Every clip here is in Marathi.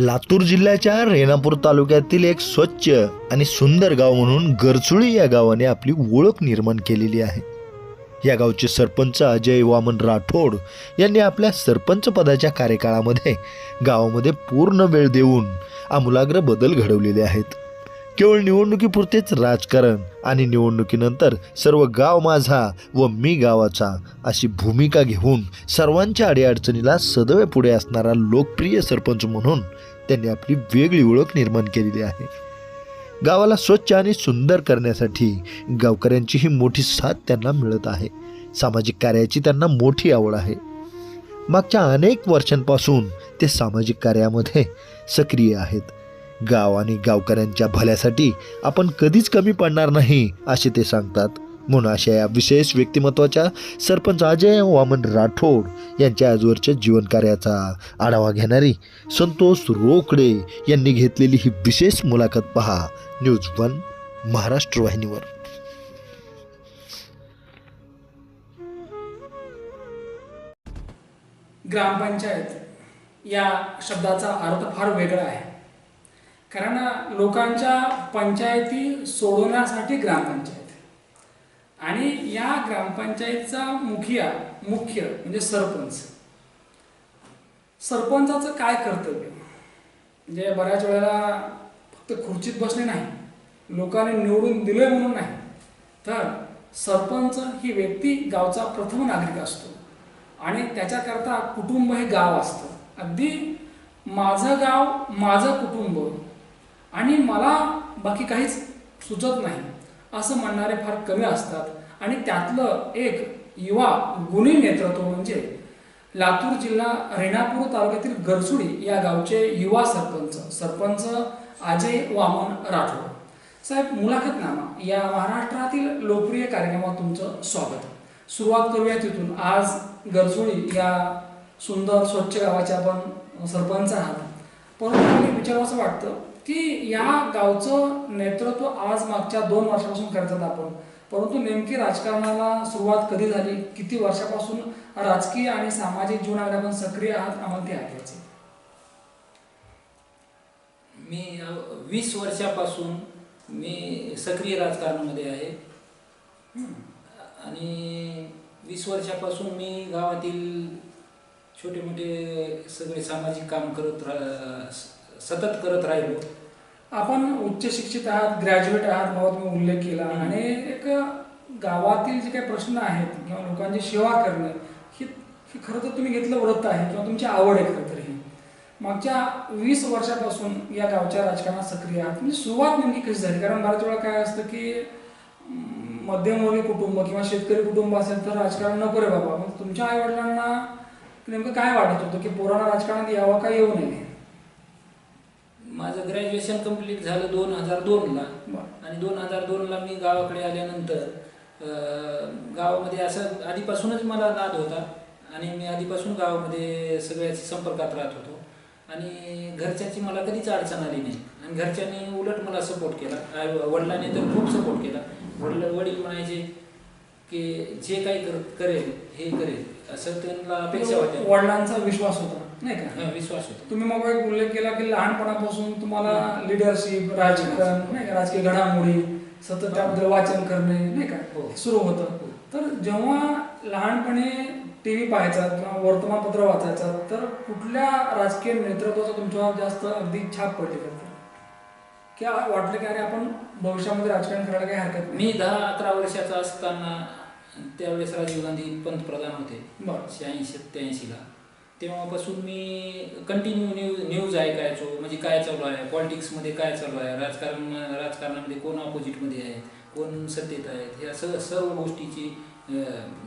लातूर जिल्ह्याच्या रेणापूर तालुक्यातील एक स्वच्छ आणि सुंदर गाव म्हणून गरचुळी या गावाने आपली ओळख निर्माण केलेली आहे. या गावचे सरपंच अजय वामन राठोड यांनी आपल्या सरपंच पदाच्या कार्यकाळामध्ये गावामध्ये पूर्ण वेळ देऊन आमूलाग्र बदल घडवलेले आहेत. केवळ निवडणुकीपुरतेच राजकारण आणि निवडणुकीनंतर सर्व गाव माझा व मी गावाचा अशी भूमिका घेऊन सर्वांच्या अडीअडचणीला सदैव पुढे असणारा लोकप्रिय सरपंच म्हणून त्यांनी आपली वेगळी ओळख निर्माण केलेली आहे. गावाला स्वच्छ आणि सुंदर करण्यासाठी गावकऱ्यांची ही मोठी साथ त्यांना मिळत आहे. सामाजिक कार्याची त्यांना मोठी आवड आहे. मागच्या अनेक वर्षांपासून ते सामाजिक कार्यामध्ये सक्रिय आहेत. गाव आणि गावकऱ्यांच्या भल्यासाठी आपण कधीच कमी पडणार नाही असे ते सांगतात. म्हणून अशा या विशेष व्यक्तिमत्वाच्या सरपंच अजय वामन राठोड यांच्या आजवरच्या जीवनकार्याचा आढावा घेणारी संतोष रोकडे यांनी घेतलेली ही विशेष मुलाखत पहा. न्यूज वन महाराष्ट्र वाहिनीवर. ग्रामपंचायत या शब्दाचा अर्थ फार वेगळा आहे. कारण लोकांच्या पंचायती सोडवण्यासाठी ग्रामपंचायत. आणि या ग्रामपंचायतचा मुखिया मुख्य म्हणजे सरपंच. सरपंचाचं काय कर्तव्य? म्हणजे बऱ्याच वेळेला फक्त खुर्चीत बसणे नाही. लोकांनी निवडून दिले म्हणून नाही. तर सरपंच ही व्यक्ती गावचा प्रथम नागरिक असतो. आणि त्याच्याकरता कुटुंब हे गाव असतं. अगदी माझं गाव माझं कुटुंब आणि मला बाकी काहीच सुचत नाही. असं म्हणणारे फार कमी असतात. आणि त्यातलं एक युवा गुणी नेतृत्व म्हणजे लातूर जिल्हा रेणापूर तालुक्यातील गरसुडी या गावचे युवा सरपंच सरपंच अजय वामन राठोड. साहेब मुलाखतनामा या महाराष्ट्रातील लोकप्रिय कार्यक्रमात तुमचं स्वागत. सुरुवात करूया तिथून. आज गरसुळी या सुंदर स्वच्छ गावाचे आपण सरपंच आहात. परंतु मला विचारावं असं वाटतं की या गावचं नेतृत्व आज मागच्या दोन वर्षापासून करतात आपण. परंतु नेमकी राजकारणाला सुरुवात कधी झाली किती वर्षापासून राजकीय आणि सामाजिक जीवनामध्ये आपण सक्रिय आहात आम्हाला ते ऐकायचे मी वीस वर्षापासून मी सक्रिय राजकारणामध्ये आहे. आणि वीस वर्षापासून मी गावातील छोटे मोठे सगळे सामाजिक काम करत रा स- सतत करत राहिलो. आपण उच्च शिक्षित आहात ग्रॅज्युएट आहात बाबा तुम्ही उल्लेख केला. आणि एक गावातील जे काही प्रश्न आहेत किंवा लोकांची सेवा करणं ही खरं तर तुम्ही घेतलं व्रत आहे किंवा तुमची आवड आहे खरं तर ही. मागच्या वीस वर्षापासून या गावच्या राजकारणात सक्रिय आहात. म्हणजे सुरुवात नेमकी कशी झाली? कारण बऱ्याच वेळा काय असतं की मध्यमवर्गीय कुटुंब किंवा शेतकरी कुटुंब असेल तर राजकारण नको रे बाबा. मग तुमच्या आई वडिलांना नेमकं काय वाटत होतं की पोरांना राजकारणात यावं का येऊ नये? माझं ग्रॅज्युएशन कंप्लीट झालं दोन हजार दोनला. आणि दोन हजार दोनला मी गावाकडे आल्यानंतर गावामध्ये असं आधीपासूनच मला नाद होता. आणि मी आधीपासून गावामध्ये सगळ्याच्या संपर्कात राहत होतो. आणि घरच्याची मला कधीच अडचण आली नाही. आणि घरच्यांनी उलट मला सपोर्ट केला. वडिलांनी तर खूप सपोर्ट केला. वडील वडील म्हणायचे की जे काही कर करेल हे करेल. असं त्यांना अपेक्षा होत्या. वडिलांचा विश्वास होता. नाही का? हा, विश्वास होता. तुम्ही मग एक उल्लेख केला की लहानपणापासून तुम्हाला लिडरशिप राजकारण नाही का? राजकीय घडामोडी सतत त्याबद्दल वाचन करणे नाही का? हो. सुरू होतं. तर जेव्हा लहानपणी टी व्ही पाहायचा किंवा वर्तमानपत्र वाचायचा तर कुठल्या राजकीय नेतृत्वाचा तुमच्यावर जास्त अगदी छाप पडली का? वाटलं की अरे आपण भविष्यामध्ये राजकारण करायला काही हरकत नाही? मी दहा अकरा वर्षाचा असताना त्यावेळेस राजीव गांधी पंतप्रधान होते. बरं. शहाऐंशी सत्याऐंशीला तेव्हापासून मी कंटिन्यू न्यूज न्यूज ऐकायचो. म्हणजे काय चालू आहे? पॉलिटिक्समध्ये काय चालू आहे? राजकारण राजकारणामध्ये कोण ऑपोजिटमध्ये आहेत कोण सत्तेत आहेत ह्या सगळं सर्व गोष्टीची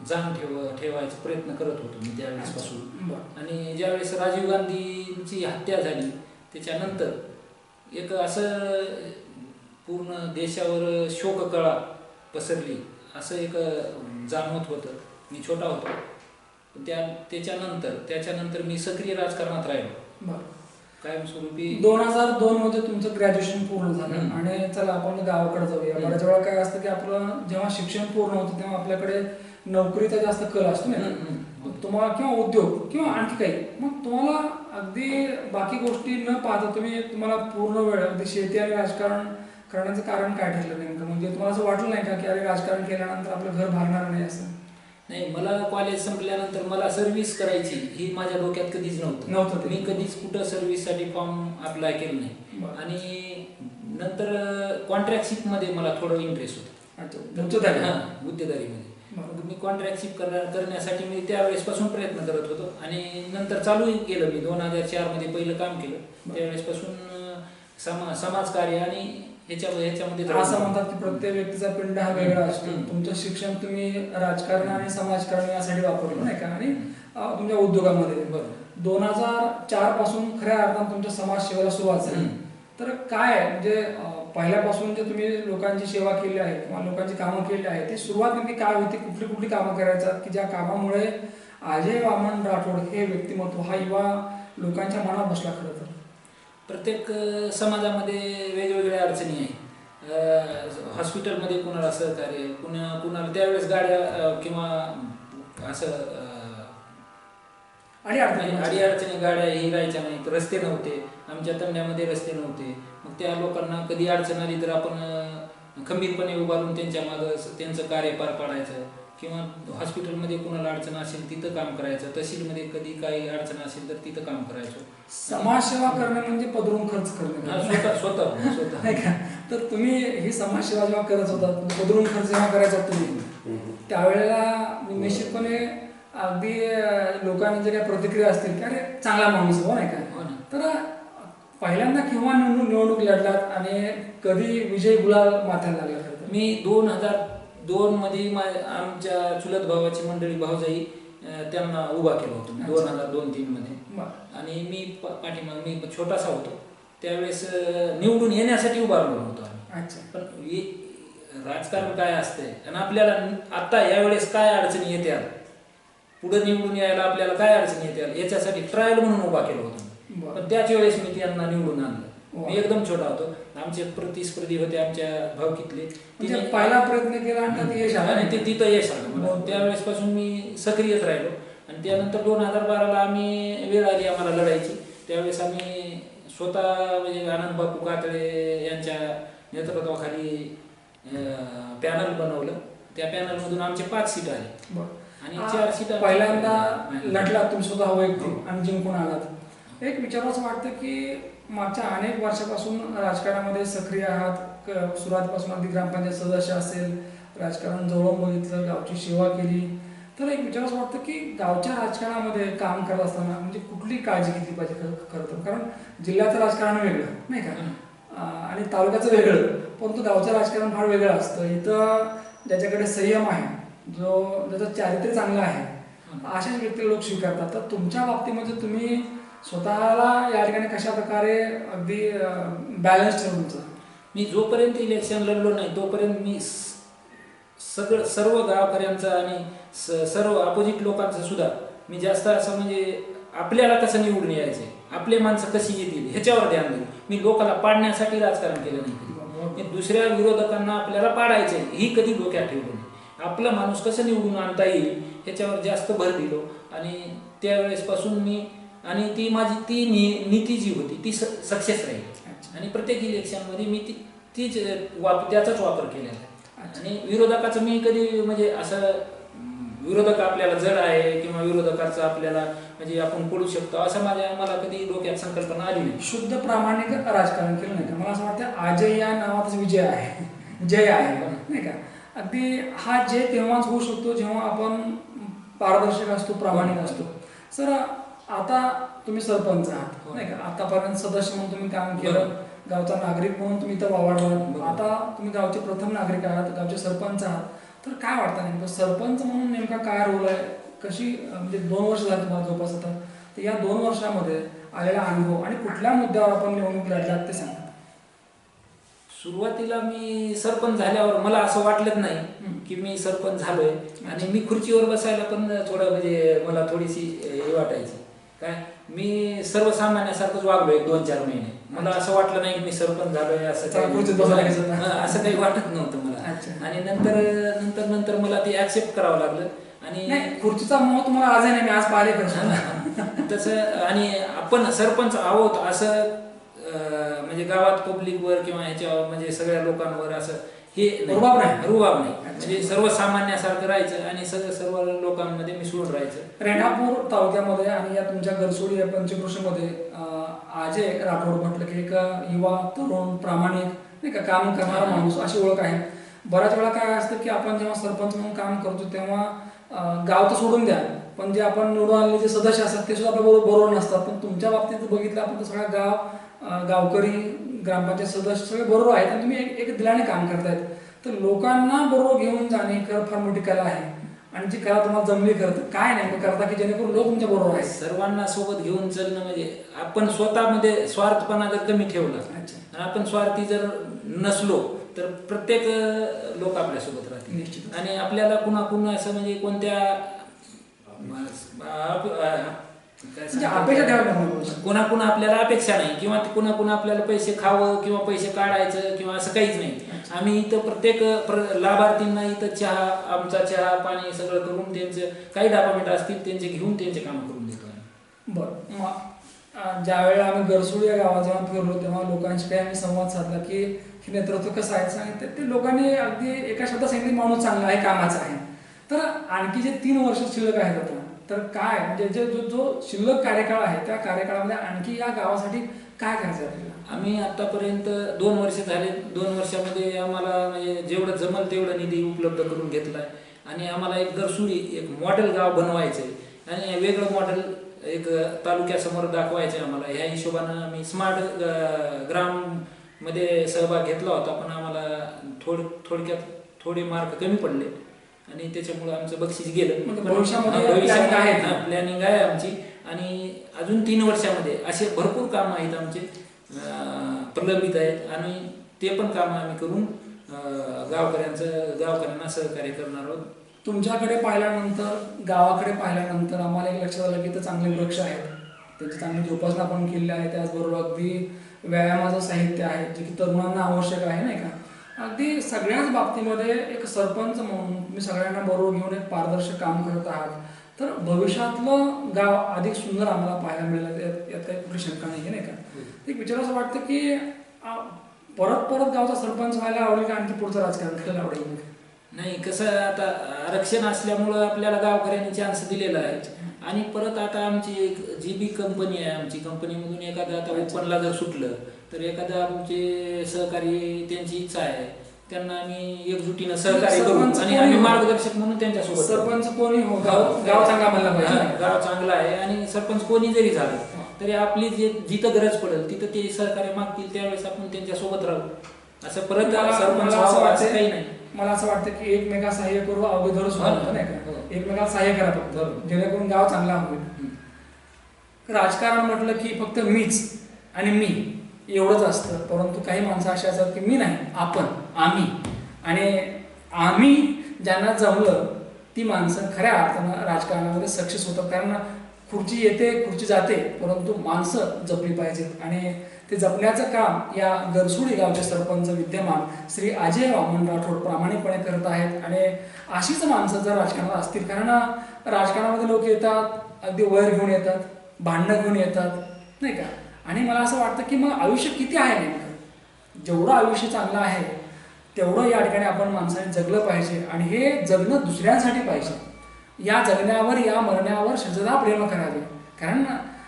जाण ठेव ठेवायचा प्रयत्न करत होतो मी त्यावेळेसपासून. आणि ज्यावेळेस राजीव गांधींची हत्या झाली त्याच्यानंतर एक असं पूर्ण देशावर शोककळा पसरली असं एक जाणवत होतं. मी छोटा होतो. त्या त्याच्यानंतर त्याच्यानंतर मी सक्रिय राजकारणात राहिलो. कायमस्वरूपी दोन हजार दोन मध्ये तुमचं ग्रॅज्युएशन पूर्ण झालं. आणि चला आपण गावाकडे जाऊया. बऱ्याच वेळा काय असतं की आपलं जेव्हा शिक्षण पूर्ण होतं तेव्हा आपल्याकडे नोकरीचा जास्त कल असतो ना तुम्हाला किंवा उद्योग किंवा आणखी काही मग तुम्हाला अगदी बाकी गोष्टी न पाहता तुम्ही तुम्हाला पूर्ण वेळ अगदी शेती आणि राजकारण करण्याचं कारण काय ठरलं नेमकं? म्हणजे तुम्हाला असं वाटलं नाही का की अरे राजकारण केल्यानंतर आपलं घर भागणार नाही असं? नाही मला कॉलेज संपल्यानंतर मला सर्व्हिस करायची. ही माझ्या डोक्यात कधीच नव्हतं. नव्हतं. मी कधीच कुठं सर्व्हिससाठी फॉर्म अप्लाय केलं नाही. आणि नंतर कॉन्ट्रॅक्टशिपमध्ये मला थोडं इंटरेस्ट होतं. हा, गुत्तेदारीमध्ये. मग मी कॉन्ट्रॅक्टशिप करण्यासाठी मी त्यावेळेसपासून प्रयत्न करत होतो. आणि नंतर चालूही केलं मी. दोन हजार चारमध्ये पहिलं काम केलं. त्यावेळेसपासून समा समाजकार्य आणि ह्याच्या ह्याच्यामध्ये असं म्हणतात की प्रत्येक व्यक्तीचा पिंड हा वेगळा असतो. तुमचं शिक्षण तुम्ही राजकारण आणि समाजकारण यासाठी वापरलं नाही का? आणि तुमच्या उद्योगामध्ये. बरोबर दोन हजार चारपासून खऱ्या अर्थानं तुमच्या समाजसेवेला सुरुवात झाली. तर काय आहे? म्हणजे पहिल्यापासून जे तुम्ही लोकांची सेवा केली आहे किंवा लोकांची कामं केली आहे ती सुरुवात नेमकी काय होती? कुठली कुठली कामं करायचं? की ज्या कामामुळे अजय वामन राठोड हे व्यक्तिमत्व हा युवा लोकांच्या मनात बसला खरं तर. प्रत्येक समाजामध्ये वेगवेगळ्या अडचणी आहेत हॉस्पिटलमध्ये कुणाला सहकार्य कुणा कुणाला त्यावेळेस गाड्या किंवा असं अडी आणि अडचणी अडी अडचणी गाड्या हे राहायच्या नाहीत रस्ते नव्हते. आमच्या तंड्यामध्ये रस्ते नव्हते. मग त्या लोकांना कधी अडचण आली तर आपण खंबीरपणे उभारून त्यांच्या मागं त्यांचं कार्य पार पाडायचं. किंवा हॉस्पिटलमध्ये कुणाला अडचण असेल तिथं काम करायचं. तहसीलमध्ये कधी काही अडचण असेल तर तिथं काम करायचो. समाजसेवा करणे म्हणजे पदरून खर्च हा, करणे स्वतः स्वतः स्वतः. नाही का? तर तुम्ही ही समाजसेवा जेव्हा करत होता बदलून खर्च जेव्हा करायचा तुम्ही त्यावेळेला निश्चितपणे अगदी लोकांनी जे काही प्रतिक्रिया असतील की अरे चांगला माणूस हो नाही हो का ना. तर पहिल्यांदा केव्हा निवडणूक लढलात आणि कधी विजय गुलाल माथ्याला लागला? मी दोन हजार दोन मध्ये आमच्या चुलत भावाची मंडळी भाऊजाई त्यांना उभा केला होतो. दोन हजार दोन तीन मध्ये. आणि मी पाठीमाग मी छोटासा होतो. त्यावेळेस निवडून येण्यासाठी उभारलो होतो आम्ही. अच्छा. पण राजकारण काय असतंय? आणि आपल्याला आता यावेळेस काय अडचणी येत्या? पुढे निवडून यायला आपल्याला काय अडचणी येत्या? याच्यासाठी ट्रायल म्हणून उभा केला होता. पण त्याच वेळेस मी त्यांना निवडून आणलं. मी एकदम छोटा होतो. आमचे प्रतिस्पर्धी होते आमच्या भावकीतले. म्हणजे तिने- पहिला प्रयत्न केला आणि यश आलं. आणि ते तिथं यश आलं. बरं. त्यावेळेस पासून मी सक्रियच राहिलो. आणि त्यानंतर दोन हजार बाराला आम्ही वेळ आली आम्हाला लढायची. त्यावेळेस आम्ही स्वतः म्हणजे आनंद बापू कातळे यांच्या नेतृत्वाखाली पॅनल बनवलं. त्या पॅनलमधून आमचे पाच सीट आले. आणि चार सीट पहिल्यांदा लढला तुम्ही स्वतः वैयक्तिक आणि जिंकून आलात. एक विचाराचं वाटतं की मागच्या अनेक वर्षापासून राजकारणामध्ये सक्रिय आहात. सुरुवातीपासून अगदी ग्रामपंचायत सदस्य असेल राजकारण जवळून बघितलं गावची सेवा केली. तर एक विचाराचं वाटतं की गावच्या राजकारणामध्ये काम करत असताना म्हणजे कुठली काळजी घेतली पाहिजे खरं कारण जिल्ह्याचं राजकारण वेगळं नाही का? आणि तालुक्याचं वेगळं परंतु गावचं राजकारण फार वेगळं असतं. इथं ज्याच्याकडे संयम आहे जो ज्याचं चारित्र्य चांगलं आहे अशाच व्यक्ती लोक स्वीकारतात. तर तुमच्या बाबतीमध्ये तुम्ही स्वतःला या ठिकाणी कशा प्रकारे अगदी बॅलन्स ठेवून मी जोपर्यंत इलेक्शन लढलो नाही तोपर्यंत मी सगळं सर्व गावकऱ्यांचं आणि स- सर्व अपोजिट लोकांचं सुद्धा मी जास्त असं म्हणजे आपल्याला कसं निवडून यायचे. आपले माणसं कशी येतील ह्याच्यावर ध्यान दिलं मी लोकांना पाडण्यासाठी राजकारण केलं नाही मी दुसऱ्या विरोधकांना आपल्याला पाडायचे ही कधी डोक्यात ठेवलं नाही. आपला माणूस कसं निवडून आणता येईल ह्याच्यावर जास्त भर दिलो. आणि त्यावेळेसपासून मी आणि ती माझी ती नि- नीती जी होती ती सक्सेस राहील. आणि प्रत्येक इलेक्शनमध्ये मी ती तीच वाप त्याचाच वापर केलेला आहे. आणि विरोधकाचं मी कधी म्हणजे असं विरोधक आपल्याला जड आहे किंवा विरोधकाचं आपल्याला म्हणजे आपण पडू शकतो असं माझ्या मला कधी डोक्यात संकल्पना आली नाही. शुद्ध प्रामाणिक राजकारण केलं नाही का? मला असं वाटतं अजय या नावातच विजय आहे. जय आहे नाही का? अगदी हा जय तेव्हाच होऊ शकतो जेव्हा आपण पारदर्शक असतो प्रामाणिक असतो. सर आता तुम्ही सरपंच आहात. हो. नाही का? आतापर्यंत सदस्य म्हणून तुम्ही काम केलं. गावचा नागरिक म्हणून तुम्ही इथं बरोबर. आता तुम्ही गावचे प्रथम नागरिक आहात गावचे सरपंच आहात. तर काय वाटतं नेमकं? सरपंच म्हणून नेमका काय रोल आहे? कशी म्हणजे दोन वर्ष झाली तुम्हाला जवळपास आता. तर या दोन वर्षामध्ये आलेला अनुभव आणि कुठल्या मुद्द्यावर आपण निवडणूक लढलात ते सांगा. सुरुवातीला मी सरपंच झाल्यावर मला असं वाटलंच हम्म. नाही की मी सरपंच झालोय. आणि मी खुर्चीवर बसायला पण थोडं म्हणजे मला थोडीशी हे वाटायची. काय? मी सर्वसामान्यासारखंच वागलोय एक दोन चार महिने. मला असं वाटलं नाही की मी सरपंच झालोय असं असं काही वाटत नव्हतं मला. आणि नंतर नंतर नंतर मला ते ऍक्सेप्ट करावं लागलं. आणि नाही खुर्चीचा मोह तुम्हाला आजही नाही मी आज पाहिले खरं तसं आणि आपण सरपंच आहोत असं म्हणजे गावात पब्लिकवर किंवा ह्याच्यावर म्हणजे सगळ्या लोकांवर असं हे. रुबाब नाही. रुबाब नाही म्हणजे सर्वसामान्यासारखं राहायचं आणि सगळं सर्व लोकांमध्ये मिसळून राहायचं रेणापूर तालुक्यामध्ये आणि या तुमच्या गरसोडी या पंचक्रोशीमध्ये अं, अजय राठोड म्हटलं की एक युवा तरुण प्रामाणिक नाही का काम करणारा माणूस अशी ओळख आहे बऱ्याच वेळा काय असतं की आपण जेव्हा सरपंच म्हणून काम करतो तेव्हा गाव तर सोडून द्या पण जे आपण निवडून आलेले जे सदस्य असतात ते सुद्धा आपल्या बरोबर बरोबर नसतात पण तुमच्या बाबतीत बघितलं आपण तर सगळ्या गाव गावकरी ग्रामपंचायत सदस्य सगळे बरोबर आहेत आणि तुम्ही एक एक दिलाने काम करतायत. तर लोकांना बरोबर घेऊन जाणे खरं फार मोठी कला आहे. आणि जी कला तुम्हाला जमली खरं तर काय नेमकं करता की जेणेकरून लोक तुमच्या बरोबर आहेत? सर्वांना सोबत घेऊन चालणं म्हणजे आपण स्वतःमध्ये स्वार्थपणा जर कमी ठेवला आपण स्वार्थी जर नसलो तर प्रत्येक लोक आपल्यासोबत राहतील. निश्चितच. आणि आपल्याला कुणा कुणा असं म्हणजे कोणत्या म्हणजे? अपेक्षा ठेवायला नको. कुणा कुणा आपल्याला अपेक्षा नाही किंवा कुणा कुणा आपल्याला पैसे खावं किंवा पैसे काढायचं किंवा असं काहीच नाही आम्ही इथं प्रत्येक प्र- लाभार्थींना इथं चहा आमचा चहा पाणी सगळं करून त्यांचं काही डॉक्युमेंट असतील त्यांचे घेऊन त्यांचे काम करून देतो. बरं मग अं, ज्या वेळेला आम्ही गरसुडी या गावात जेव्हा फिरलो तेव्हा लोकांशी काही आम्ही संवाद साधला की हे नेतृत्व कसं आहे सांगितलं ते लोकांनी अगदी एका शब्दात सांगितले माणूस चांगला आहे कामाचा आहे तर आणखी जे तीन वर्ष शिल्लक आहेत आता तर काय? म्हणजे जे जो जो शिल्लक कार्यकाळ आहे त्या कार्यकाळामध्ये आणखी या गावासाठी काय करायचं आपल्याला? आम्ही आतापर्यंत दोन वर्ष झाले. दोन वर्षामध्ये आम्हाला म्हणजे जेवढं जमल तेवढं निधी उपलब्ध करून घेतलाय. आणि आम्हाला एक गरसुडी एक मॉडेल गाव बनवायचं आहे आणि वेगळं मॉडेल एक तालुक्यासमोर दाखवायचं आहे आम्हाला. ह्या हिशोबानं आम्ही स्मार्ट ग्राममध्ये सहभाग घेतला होता पण आम्हाला थोड थोडक्यात थोडे मार्क कमी पडले. आणि त्याच्यामुळे आमचं बक्षीस गेलं. म्हणजे भविष्यामध्ये planning आहे. हा, प्लॅनिंग आहे आमची. आणि अजून तीन वर्षामध्ये असे भरपूर कामं आहेत आमचे. प्रलंबित आहेत. आणि ते पण कामं आम्ही करून गावकऱ्यांचं गावकऱ्यांना सहकार्य करणार आहोत. तुमच्याकडे पाहिल्यानंतर गावाकडे पाहिल्यानंतर आम्हाला एक लक्षात आलं की इथं चांगले वृक्ष आहेत. त्यांची चांगली जोपासना पण केलेली आहे. त्याचबरोबर अगदी व्यायामाचं साहित्य आहे जे की तरुणांना आवश्यक आहे नाही का? अगदी सगळ्याच बाबतीमध्ये एक सरपंच म्हणून तुम्ही सगळ्यांना बरोबर घेऊन एक पारदर्शक काम करत आहात. तर भविष्यातलं गाव अधिक सुंदर आम्हाला पाहायला मिळेल यात काही कुठली शंका नाही आहे नाही का एक विचार असं वाटतं की परत परत गावचा सरपंच व्हायला आवडेल का? आणखी पुढचं राजकारण करायला आवडेल नाही कसं आता आरक्षण असल्यामुळं आपल्याला गावकऱ्यांनी चान्स दिलेला आहे. आणि परत आता आमची एक जी बी कंपनी आहे. आमची कंपनीमधून एखादं आता ओपनला जर सुटलं तर एखादं आमचे सहकारी त्यांची इच्छा आहे त्यांना आम्ही एकजुटीनं सहकार्य करू सरपंच आणि कोणी आम्ही हो? मार्गदर्शक म्हणून त्यांच्यासोबत राहू. सरपंच कोणी हो गाव गाव चांगला म्हणला हा, पाहिजे गाव चांगला आहे आणि सरपंच कोणी जरी झालं तरी आपली जे जिथं गरज पडेल तिथं ते सहकार्य मागतील त्यावेळेस आपण त्यांच्यासोबत राहू असं परत मला- सरपंच मला असं व्हावं असं वाटतंय- काही नाही मला असं वाटतं की एकमेका सहाय्य करू धरू सुद्धा हा. नाही हो. एकमेकाला सहाय्य करा फक्त. जेणेकरून गाव चांगला होईल राजकारण म्हटलं की फक्त मीच आणि मी एवढंच असतं. परंतु काही माणसं अशी असतात की मी नाही आपण आम्ही. आणि आम्ही ज्यांना जमलं ती माणसं खऱ्या अर्थानं राजकारणामध्ये सक्सेस होतात. कारण खुर्ची येते खुर्ची जाते परंतु माणसं जपली पाहिजेत. आणि ते जपण्याचं काम या गरसुडी गावचे सरपंच विद्यमान श्री अजय वामन राठोड प्रामाणिकपणे करत आहेत. आणि अशीच माणसं जर राजकारणात असतील कारण राजकारणामध्ये लोक येतात अगदी वयर घेऊन येतात भांडणं घेऊन येतात नाही का? आणि मला असं वाटतं की मग आयुष्य किती आहे नेमकं? जेवढं आयुष्य चांगलं आहे तेवढं या ठिकाणी आपण माणसाने जगलं पाहिजे आणि हे जगणं दुसऱ्यांसाठी पाहिजे. या जगण्यावर या मरण्यावर सजदा प्रेम करावे. कारण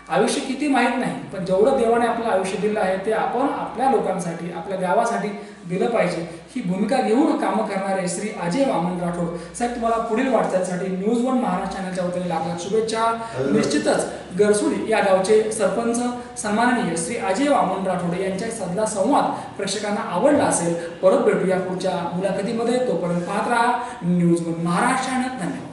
आयुष्य किती माहीत नाही पण जेवढं देवाने आपलं आयुष्य दिलं आहे ते आपण आपल्या लोकांसाठी आपल्या गावासाठी दिलं पाहिजे. ही भूमिका घेऊन कामं करणारे श्री अजय वामन राठोड. साहेब तुम्हाला पुढील वाटचालीसाठी न्यूज वन महाराष्ट्र चॅनलच्या वतीने लाख शुभेच्छा. निश्चितच गरसुडी या गावचे सरपंच सन्माननीय श्री अजय वामन राठोड यांच्या साधला संवाद प्रेक्षकांना आवडला असेल परत भेटूया पुढच्या मुलाखतीमध्ये. तोपर्यंत पाहत राहा न्यूज वन महाराष्ट्र चॅनल धन्यवाद.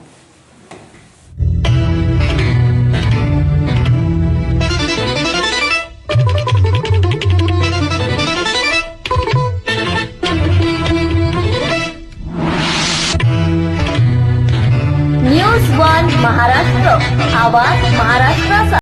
न्यूज